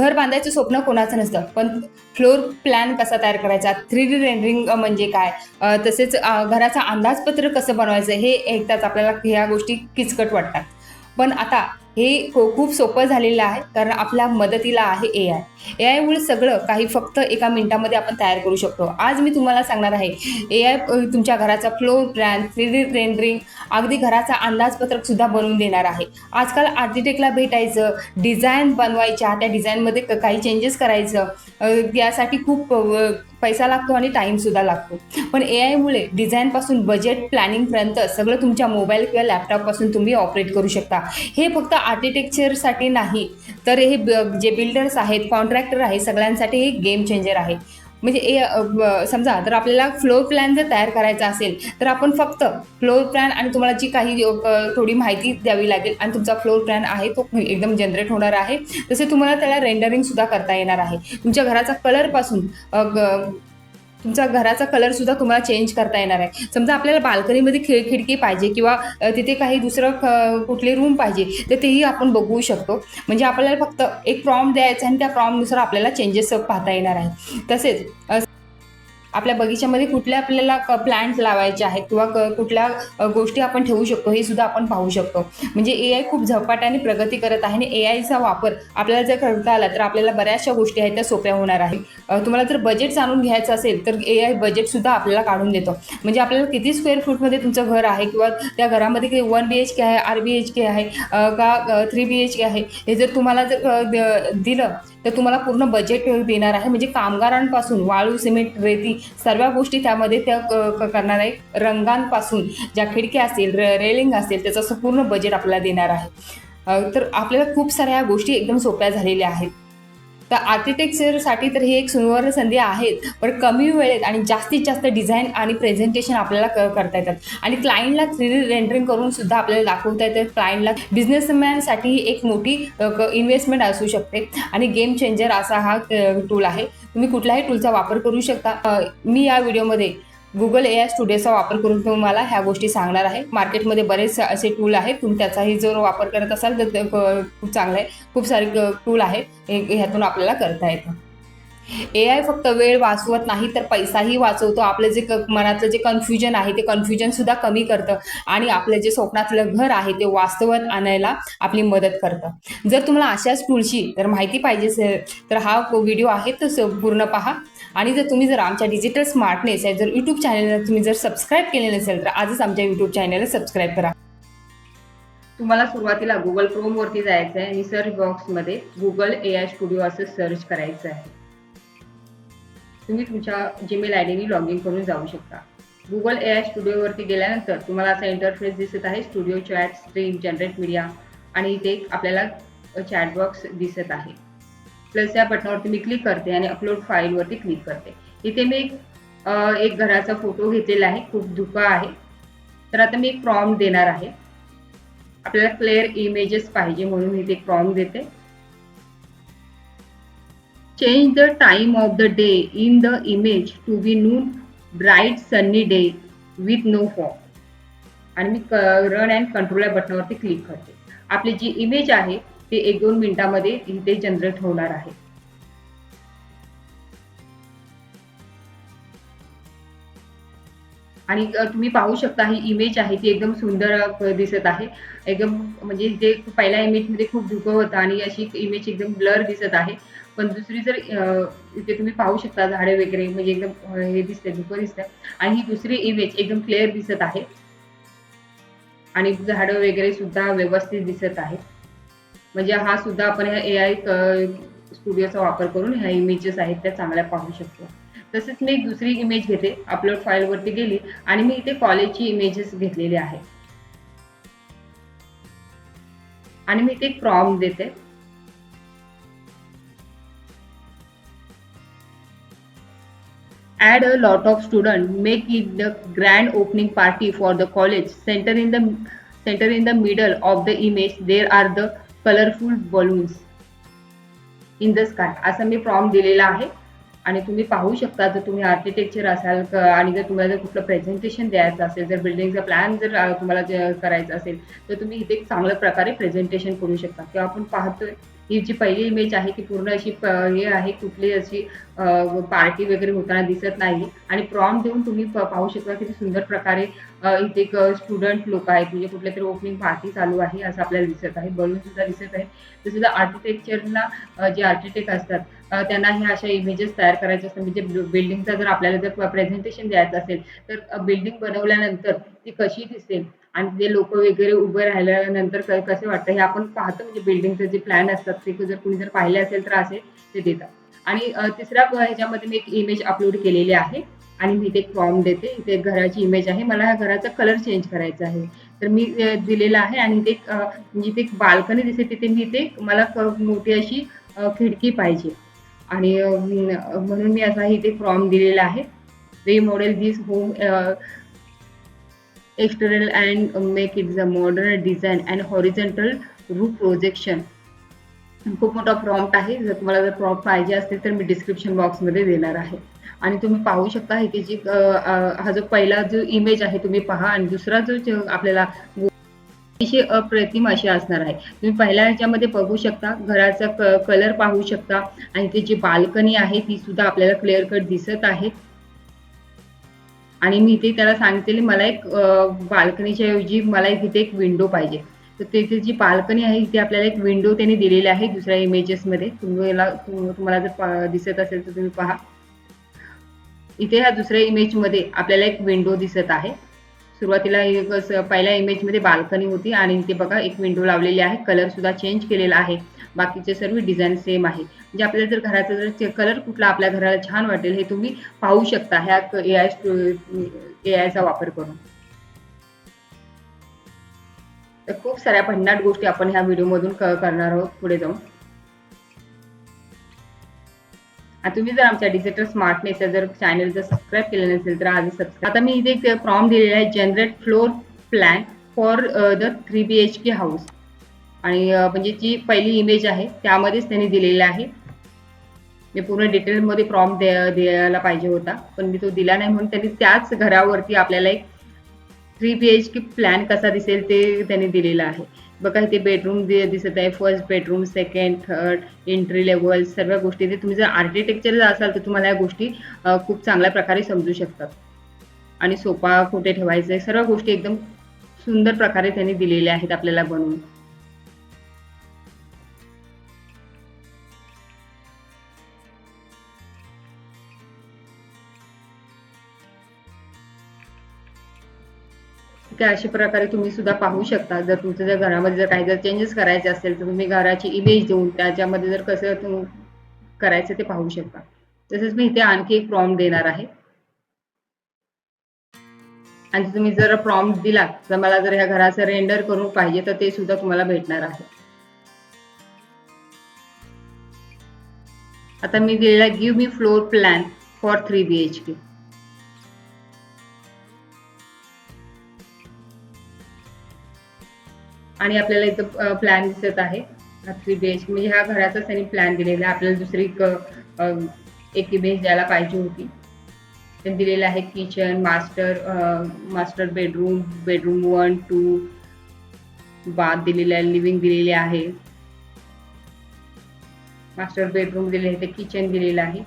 घर बांधायचं स्वप्न कोणाचं नसतं. पण फ्लोर प्लॅन कसा तयार करायचा? थ्री डी रेंडरिंग म्हणजे काय? तसेच घराचं अंदाजपत्र कसं बनवायचं हे एकदाच आपल्याला ह्या गोष्टी किचकट वाटतात. पण आता हे खूप सोपं झालेलं आहे कारण आपल्या मदतीला आहे ए आय ए आयमुळे सगळं काही फक्त एका मिनिटामध्ये आपण तयार करू शकतो. आज मी तुम्हाला सांगणार आहे ए आय तुमच्या घराचा floor plan three D rendering अगदी घराचा अंदाजपत्रक सुद्धा बनवून देणार आहे. आजकाल आर्किटेक्टला भेटायचं डिझाईन बनवायच्या त्या डिझाईनमध्ये क- काही चेंजेस करायचं त्यासाठी यासाठी खूप पैसा लागतो आणि टाईमसुद्धा लागतो. पण ए आयमुळे डिझाईनपासून बजेट प्लॅनिंगपर्यंत सगळं तुमच्या मोबाईल किंवा लॅपटॉपपासून तुम्ही ऑपरेट करू शकता. हे फक्त आर्किटेक्चरसाठी नाही. तर हे ब- जे बिल्डर्स आहेत कॉन्ट्रॅक्टर आहे सगळ्यांसाठी हे गेम चेंजर आहे. म्हणजे ए ब- समजा तर आपल्याला फ्लोर प्लॅन जर तयार करायचा असेल तर आपण फक्त फ्लोर प्लॅन आणि तुम्हाला जी काही थोडी माहिती द्यावी लागेल आणि तुमचा फ्लोर प्लॅन आहे तो एकदम जनरेट होणार आहे. तसे तुम्हाला त्याला रेंडरिंगसुद्धा करता येणार आहे. तुमच्या घराचा कलरपासून ग- तुमचा घराचा कलरसुद्धा तुम्हाला चेंज करता येणार आहे. समजा आपल्याला बाल्कनीमध्ये खिड खिडकी पाहिजे किंवा तिथे काही दुसरं कुठले रूम पाहिजे तर तेही आपण बघू शकतो. म्हणजे आपल्याला फक्त एक प्रॉम द्यायचा आणि त्या प्रॉमनुसार आपल्याला चेंजेस पाहता येणार आहे. तसेच आपल्या बगीच्यामध्ये कुठल्या आपल्याला प्लांट लावायचे आहेत किंवा क- कुठल्या गोष्टी आपण ठेवू शकतो हे सुद्धा आपण पाहू शकतो. म्हणजे ए आय खूप झपाट्याने प्रगती करत आहे आणि ए आयचा वापर आपल्याला जर करता आला तर आपल्याला बऱ्याचशा गोष्टी आहेत त्या सोप्या होणार आहे तुम्हाला जर बजेट जाणून घ्यायचं असेल तर ए आय बजेटसुद्धा आपल्याला काढून देतो. म्हणजे आपल्याला किती स्क्वेअर फूटमध्ये तुमचं घर आहे किंवा त्या घरामध्ये वन बी एच के आहे आर बी एच के आहे का थ्री बी एच के आहे हे जर तुम्हाला जर दिलं तर तुम्हाला पूर्ण बजेट देणार आहे. म्हणजे कामगारांपासून वाळू सिमेंट रेती सर्व गोष्टी त्यामध्ये त्या क- क- करणार आहे रंगांपासून ज्या खिडक्या असतील र रेलिंग असेल त्याचं असं पूर्ण बजेट आपल्याला देणार आहे. तर आपल्याला खूप साऱ्या ह्या गोष्टी एकदम सोप्या झालेल्या आहेत. तर आर्किटेक्चरसाठी तर ही एक सुवर्ण संधी आहेत पण कमी वेळेत आणि जास्तीत जास्त डिझाईन आणि प्रेझेंटेशन आपल्याला क करता येतात. आणि क्लायंटला थ्री डी रेंडरिंग करून सुद्धा आपल्याला दाखवता येतं. क्लायंटला बिझनेसमॅनसाठी ही एक मोठी इन्व्हेस्टमेंट असू शकते. आणि गेम चेंजर असा हा टूल आहे. तुम्ही कुठल्याही टूलचा वापर करू शकता. मी या व्हिडिओमध्ये गुगल ए आय स्टुडिओचा वापर करून तुम्हाला ह्या गोष्टी सांगणार आहे. मार्केटमध्ये बरेच असे टूल आहेत. तुम्ही त्याचाही जर वापर करत असाल तर क- खूप चांगलं आहे. खूप सारे टूल आहेत हे- ह्यातून आपल्याला करता येतं. ए आय फक्त वेळ वाचवत नाही तर पैसाही वाचवतो. आपलं जे क मनातलं जे कन्फ्युजन आहे ते कन्फ्युजनसुद्धा कमी करतं. आणि आपलं जे स्वप्नातलं घर आहे ते वास्तवात आणायला आपली मदत करतं. जर तुम्हाला अशाच टूलची तर माहिती पाहिजे असेल तर हा व्हिडिओ आहे. तर स- पूर्ण पहा. आणि जर तुम्ही जर आमच्या डिजिटल स्मार्टनेस या जर यूट्यूब चॅनलला तुम्ही जर सबस्क्राईब केले नसेल तर आजच आमच्या यूट्यूब चॅनलला सबस्क्राईब करा. तुम्हाला सुरुवातीला गुगल क्रोमवरती जायचं आहे आणि सर्च बॉक्समध्ये गुगल ए आय स्टुडिओ असं सर्च करायचं आहे तुम्ही तुमच्या जीमेल आय डीने लॉग इन करून जाऊ शकता. गुगल ए आय स्टुडिओवरती गेल्यानंतर तुम्हाला असा इंटरफेस दिसत आहे studio chat stream generate media आणि इथे आपल्याला चॅट बॉक्स दिसत आहे. प्लस या बटनावरती मी क्लिक करते आणि अपलोड फाईलवरती क्लिक करते. इथे मी एक एक घराचा फोटो घेतलेला आहे. खूप धुका आहे. तर आता मी एक प्रॉम देणार आहे. आपल्याला क्लिअर इमेजेस पाहिजे म्हणून इथे एक प्रॉम देते. Change the time of the day in the image to be noon bright sunny day with no form आणि मी रन अँड कंट्रोल या बटनावरती क्लिक करते. आपली जी इमेज आहे ते एक दोन मिनिटामध्ये इथे जनरेट होणार आहे. आणि तुम्ही पाहू शकता ही इमेज आहे ती एकदम सुंदर दिसत आहे. एकदम म्हणजे जे पहिल्या इमेजमध्ये खूप धुकं होतं आणि अशी इमेज एकदम ब्लर दिसत आहे. पण दुसरी जर इथे तुम्ही पाहू शकता झाडे वगैरे म्हणजे एकदम हे दिसतंय धुकं दिसतंय. आणि ही दुसरी इमेज एकदम क्लिअर दिसत आहे. आणि झाडं वगैरे सुद्धा व्यवस्थित दिसत आहे. म्हणजे हा सुद्धा आपण ह्या ए आय स्टुडिओचा वापर करून ह्या इमेजेस आहेत त्या चांगल्या पाहू शकतो. तसेच मी एक दुसरी इमेज घेते अपलोड फाईलवरती गेली आणि मी इथे कॉलेजची इमेजेस घेतलेली आहे. आणि मी इथे एक प्रॉम देते. Add a lot of student make it the grand opening party for the college. Center in the center in the middle of the image there are the colourful balloons in the sky असं मी प्रॉम दिलेला आहे. आणि तुम्ही पाहू शकता जर तुम्ही आर्किटेक्चर असाल आणि जर तुम्हाला जर कुठलं प्रेझेंटेशन द्यायचं असेल जर बिल्डिंगचा प्लॅन जर तुम्हाला करायचा असेल तर तुम्ही इथे चांगल्या प्रकारे प्रेझेंटेशन करू शकता. किंवा आपण पाहतोय ही जी पहिली इमेज आहे ती पूर्ण अशी प- हे आहे कुठली अशी पार्टी वगैरे होताना दिसत नाही. आणि प्रॉम देऊन तुम्ही प- पाहू शकता किती सुंदर प्रकारे इथे एक स्टुडंट लोक आहेत. म्हणजे कुठल्या तरी ओपनिंग पार्टी चालू आहे असं आपल्याला दिसत आहे. बलून सुद्धा दिसत आहे. तसं सुद्धा आर्किटेक्चरला जे आर्किटेक्ट असतात त्यांना ह्या अशा इमेजेस तयार करायचे असतात. म्हणजे बिल्डिंगचा जर आपल्याला जर प्रेझेंटेशन द्यायचं असेल तर बिल्डिंग बनवल्यानंतर ती कशी दिसेल? आणि ते लोक वगैरे उभे राहिल्यानंतर क- कसे वाटतं? हे आपण पाहतो म्हणजे बिल्डिंगचे जे प्लॅन असतात ते जर कुणी जर पाहिले असेल तर असे ते देतात. आणि तिसऱ्या ह्याच्यामध्ये मी एक इमेज अपलोड केलेली आहे. आणि मी इथे एक फॉर्म देते. इथे एक घराची इमेज आहे. मला ह्या घराचा कलर चेंज करायचा आहे. तर मी दिलेला आहे आणि ते जिथे म्हणजे एक बाल्कनी दिसते. तिथे मी इथे मला मोठी अशी खिडकी पाहिजे. आणि म्हणून मी असा इथे फॉर्म दिलेला आहे. Remodel this home external and make it the modern design and horizontal roof projection. खूप मोठा प्रॉम्प्ट आहे. जर तुम्हाला जर प्रॉम्प्ट पाहिजे असतील तर मी डिस्क्रिप्शन बॉक्समध्ये देणार आहे. आणि तुम्ही पाहू शकता की जी हा जो पहिला जो इमेज आहे तुम्ही पहा आणि दुसरा जो आपल्याला अतिशय अप्रतिम अशी असणार आहे. तुम्ही पहिल्या ह्याच्यामध्ये बघू शकता घराचा कलर पाहू शकता. आणि ते जी बाल्कनी आहे ती सुद्धा आपल्याला क्लिअर कट दिसत आहे. आणि मी इथे त्याला सांगते मला एक बाल्कनीच्या ऐवजी मला एक इथे एक विंडो पाहिजे. तर तिथे जी बाल्कनी आहे इथे आपल्याला एक विंडो त्याने दिलेली आहे दुसऱ्या इमेजेसमध्ये तुम्हाला तुम्हाला जर दिसत असेल तर तुम्ही पहा. इथे ह्या दुसऱ्या इमेजमध्ये आपल्याला एक विंडो दिसत आहे. सुरुवातीला पहिल्या इमेजमध्ये बाल्कनी होती आणि इथे बघा एक विंडो लावलेली आहे. कलर सुद्धा चेंज केलेला आहे. बाकीचे सर्व डिझाईन सेम आहे. म्हणजे आपल्याला जर घराचा जर कलर कुठला आपल्या घराला छान वाटेल हे तुम्ही पाहू शकता ह्या ए आय ए आयचा वापर करून. तर खूप साऱ्या भन्नाट गोष्टी आपण ह्या व्हिडिओमधून करणार आहोत पुढे जाऊन. तुम्ही जर आमच्या डिजिटल स्मार्टनेस जर चॅनल जर सबस्क्राईब केलं नसेल तर आधी सबस्क्राईब आता मी इथे एक फॉर्म दिलेला आहे generate floor plan for the three B H K house आणि म्हणजे जी पहिली इमेज आहे त्यामध्येच त्यांनी दिलेली आहे. मी पूर्ण डिटेलमध्ये प्रॉम्प्ट द्या द्यायला पाहिजे होता. पण मी तो दिला नाही म्हणून त्यांनी त्याच घरावरती आपल्याला एक three B H K plan कसा दिसेल ते त्यांनी दिलेलं आहे. बघा इथे बेडरूम दिसत आहे. First bedroom second third entry level सर्व गोष्टी. इथे तुम्ही जर आर्किटेक्चर असाल तर तुम्हाला या गोष्टी खूप चांगल्या प्रकारे समजू शकतात. आणि सोफा कुठे ठेवायचे सर्व गोष्टी एकदम सुंदर प्रकारे त्यांनी दिलेल्या आहेत आपल्याला बनवून. ठीक आहे अशा प्रकारे तुम्ही सुद्धा पाहू शकता. जर तुमच्या जर घरामध्ये जर काही जर चेंजेस करायचे असेल तर तुम्ही घराची इमेज देऊन त्याच्यामध्ये जर कसं तुम्ही करायचं ते पाहू शकता. तसेच मी इथे आणखी एक प्रॉम्प्ट देणार आहे. आणि तुम्ही जर प्रॉम्प्ट दिला तर मला जर ह्या घराचं रेंडर करून पाहिजे तर ते सुद्धा तुम्हाला भेटणार आहे. आता मी दिलेला give me floor plan for three B H K आणि आपल्याला इथं प्लॅन दिसत आहे. थ्री बी एच म्हणजे ह्या घराचाच त्यांनी प्लॅन दिलेला आहे. आपल्याला दुसरी एक, एक इमेज द्यायला पाहिजे होती. त्यांनी दिलेलं आहे kitchen master master bedroom bedroom one two bath दिलेले आहे लिव्हिंग दिलेले आहे. मास्टर बेडरूम दिलेले आहे ते किचन दिलेलं आहे.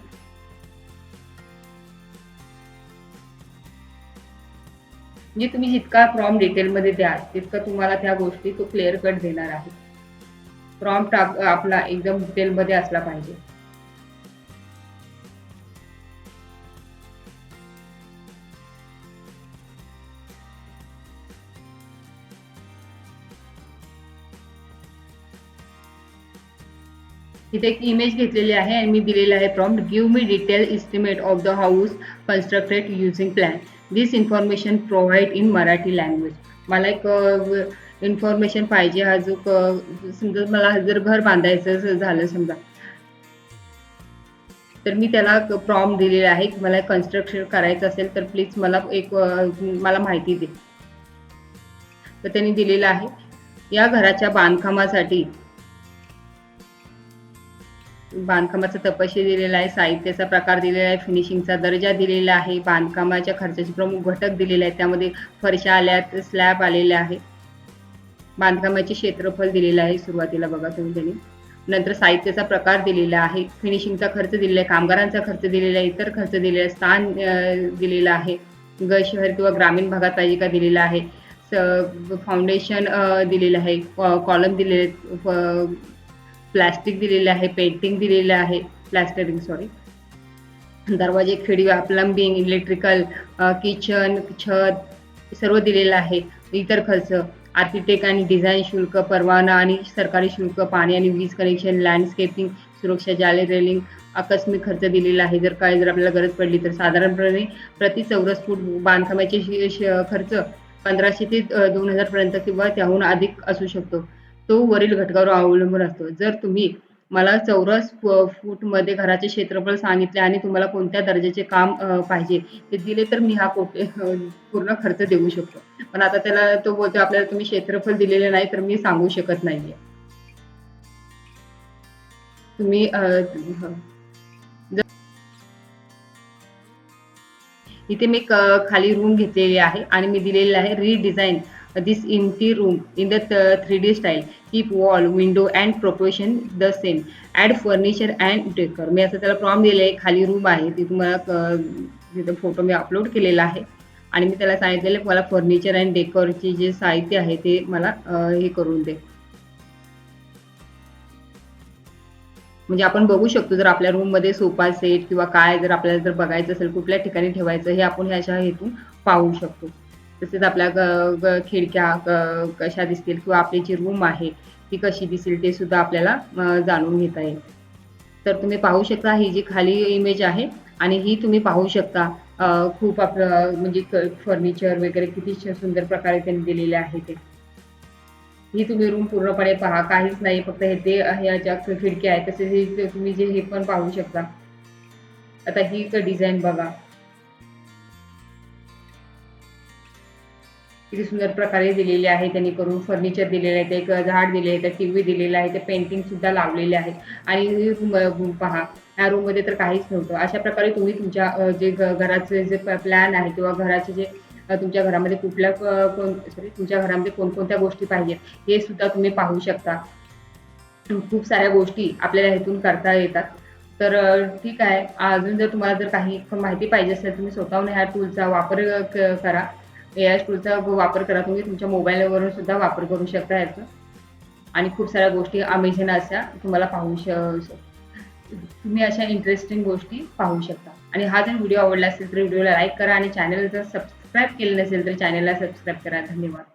म्हणजे तुम्ही जितका प्रॉम डिटेलमध्ये द्याल तितकं तुम्हाला त्या गोष्टी तो क्लिअर कट देणार आहे. प्रॉम्प्ट आपला एकदम डिटेलमध्ये असला पाहिजे. इथे एक इमेज घेतलेली आहे आणि मी दिलेला आहे prompt give me detail estimate of the house constructed using plan this information provide in Marathi language मला एक इन्फॉर्मेशन पाहिजे हा जो क- समजा मला जर घर बांधायचं झालं समजा. तर मी त्याला प्रॉम दिलेला आहे की मला कन्स्ट्रक्शन करायचं असेल तर प्लीज मला एक मला माहिती दे. तर त्यांनी दिलेलं आहे या घराच्या बांधकामासाठी बांधकामाचा तपशील दिलेला आहे साहित्याचा प्रकार दिलेला आहे फिनिशिंगचा दर्जा दिलेला आहे बांधकामाच्या खर्चाचे प्रमुख घटक दिलेले आहेत त्यामध्ये फरशा आल्यात स्लॅब आलेले आहे. बांधकामाचे क्षेत्रफळ दिलेलं आहे सुरुवातीला बघा तुम्ही त्यांनी. नंतर साहित्याचा प्रकार दिलेला आहे फिनिशिंगचा खर्च दिलेला आहे कामगारांचा खर्च दिलेला आहे इतर खर्च दिलेला आहे स्थान दिलेला दिलेलं आहे ग शहर किंवा ग्रामीण भागात पाहिजे का दिलेला आहे स फाउंडेशन दिलेलं आहे कॉलम दिलेले प्लास्टिक दिलेलं आहे पेंटिंग दिलेलं आहे प्लॅस्टरिंग सॉरी दरवाजे खिडी प्लंबिंग इलेक्ट्रिकल किचन छत सर्व दिलेलं आहे. इतर खर्च आर्किटेक्ट आणि डिझाईन शुल्क परवाना आणि सरकारी शुल्क पाणी आणि वीज कनेक्शन लँडस्केपिंग सुरक्षा जाले रेलिंग आकस्मिक खर्च दिलेला आहे. जर काय जर आपल्याला गरज पडली तर साधारणपणे प्रति चौरस फूट बांधकामाचे खर्च पंधराशे ते दोन हजारपर्यंत किंवा त्याहून अधिक असू शकतो. तो वरील घटकावर अवलंबून असतो. जर तुम्ही मला चौरस फ- फूटमध्ये घराचे क्षेत्रफळ सांगितले आणि तुम्हाला कोणत्या दर्जाचे काम पाहिजे ते दिले तर मी हा कोटे पूर्ण खर्च देऊ शकतो. पण आता त्याला तो बोलतो आपल्याला तुम्ही क्षेत्रफळ दिलेले नाही तर मी सांगू शकत नाहीये. तुम्ही जर- इथे मी क- खाली रूम घेतलेली आहे आणि मी दिलेली आहे redesign. Uh, this empty room room in the three D style keep wall window and proportion the same add furniture and decor मी असं त्याला प्रॉम दिले आहे खाली रूम आहे ती तुम्हाला क- तिथं फोटो मी अपलोड केलेला आहे. आणि मी त्याला सांगितलेलं मला फर्निचर अँड डेकोरचे जे साहित्य आहे ते मला हे करून दे. म्हणजे आपण बघू शकतो जर आपल्या रूममध्ये सोफा सेट किंवा काय जर आपल्याला जर बघायचं असेल कुठल्या ठिकाणी ठेवायचं हे आपण ह्याच्या हेतून पाहू शकतो. तसेच आपल्या ग- खिडक्या कशा दिसतील किंवा आपली जी रूम आहे ती कशी दिसेल ते सुद्धा आपल्याला जाणून घेता येईल. तर तुम्ही पाहू शकता ही जी खाली इमेज आहे आणि ही तुम्ही पाहू शकता खूप आपलं म्हणजे फर्निचर वगैरे किती छ- सुंदर प्रकारे त्यांनी दिलेले आहे ते. ही तुम्ही रूम पूर्णपणे पहा काहीच नाही फक्त हे ते ह्या ज्या खिडक्या आहेत तसेच हे तुम्ही जे हे पण पाहू शकता. आता ही डिझाईन बघा. किती सुंदर प्रकारे दिलेली आहे. त्यांनी करून फर्निचर दिलेलं आहे. ते एक झाड दिले आहे. टीव्ही दिलेला आहे. ते पेंटिंग सुद्धा लावलेले आहे. आणि रूम पहा. या रूममध्ये तर काहीच नव्हतं. अशा प्रकारे तुम्ही तुमच्या जे घराचे जे प्लॅन आहे किंवा घराचे जे तुमच्या घरामध्ये कुठल्या कोण सॉरी तुमच्या घरामध्ये कोणकोणत्या गोष्टी पाहिजेत हे सुद्धा तुम्ही पाहू शकता. खूप साऱ्या गोष्टी आपल्याला ह्यातून करता येतात. तर ठीक आहे. अजून जर तुम्हाला जर काही माहिती पाहिजे असेल तुम्ही स्वतःहून ह्या टूलचा वापर करा. ए आय टूलचा वापर करा तुम्ही. तुमच्या मोबाईलवरून सुद्धा वापर करू शकता याचा. आणि खूप साऱ्या गोष्टी अमेझिंग अशा तुम्हाला पाहू श तुम्ही अशा इंटरेस्टिंग गोष्टी पाहू शकता. आणि हा जर व्हिडिओ आवडला असेल तर व्हिडिओला लाईक करा आणि चॅनल जर सबस्क्राईब केलं नसेल तर चॅनलला सबस्क्राईब करा. धन्यवाद.